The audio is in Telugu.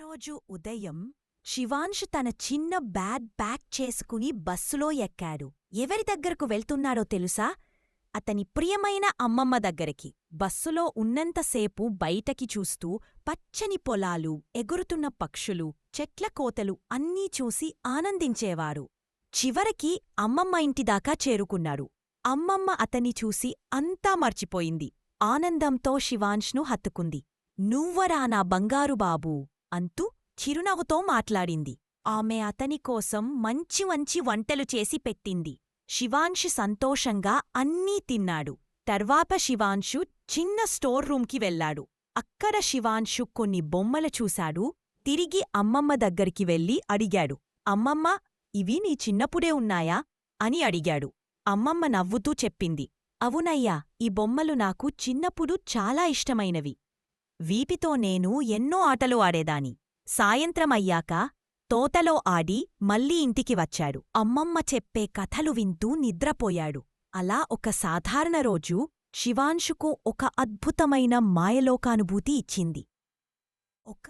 ఒకరోజు ఉదయం శివాంశు తన చిన్న బ్యాగ్ ప్యాక్ చేసుకుని బస్సులో ఎక్కాడు. ఎవరి దగ్గరకు వెళ్తున్నాడో తెలుసా? అతని ప్రియమైన అమ్మమ్మ దగ్గరికి. బస్సులో ఉన్నంతసేపు బయటకి చూస్తూ పచ్చని పొలాలు ఎగురుతున్న పక్షులు చెట్ల కోతలు అన్నీ చూసి ఆనందించేవారు. చివరికి అమ్మమ్మ ఇంటిదాకా చేరుకున్నాడు. అమ్మమ్మ అతన్ని చూసి అంతా మర్చిపోయింది. ఆనందంతో శివాంష్ను హత్తుకుంది. నువ్వరా నా బంగారు బాబూ అంతూ చిరునవ్వుతో మాట్లాడింది. ఆమె అతని కోసం మంచి మంచి వంటలు చేసి పెట్టింది. శివాంశు సంతోషంగా అన్నీ తిన్నాడు. తర్వాత శివాంశు చిన్న స్టోర్ రూంకి వెళ్ళాడు అక్కడ శివాంశు కొన్ని బొమ్మలు చూశాడు. తిరిగి అమ్మమ్మ దగ్గరికి వెళ్ళి అడిగాడు. అమ్మమ్మ ఇవి నీ చిన్నప్పుడే ఉన్నాయా? అని అడిగాడు. అమ్మమ్మ నవ్వుతూ చెప్పింది. అవునయ్యా ఈ బొమ్మలు నాకు చిన్నప్పుడు చాలా ఇష్టమైనవి. వీపితో నేను ఎన్నో ఆటలు ఆడేదాని. సాయంత్రమయ్యాక తోటలో ఆడి మళ్ళీ ఇంటికి వచ్చాడు. అమ్మమ్మ చెప్పే కథలు వింటూ నిద్రపోయాడు. అలా ఒక సాధారణ రోజు శివాంశుకు ఒక అద్భుతమైన మాయలోకానుభూతి ఇచ్చింది. ఒక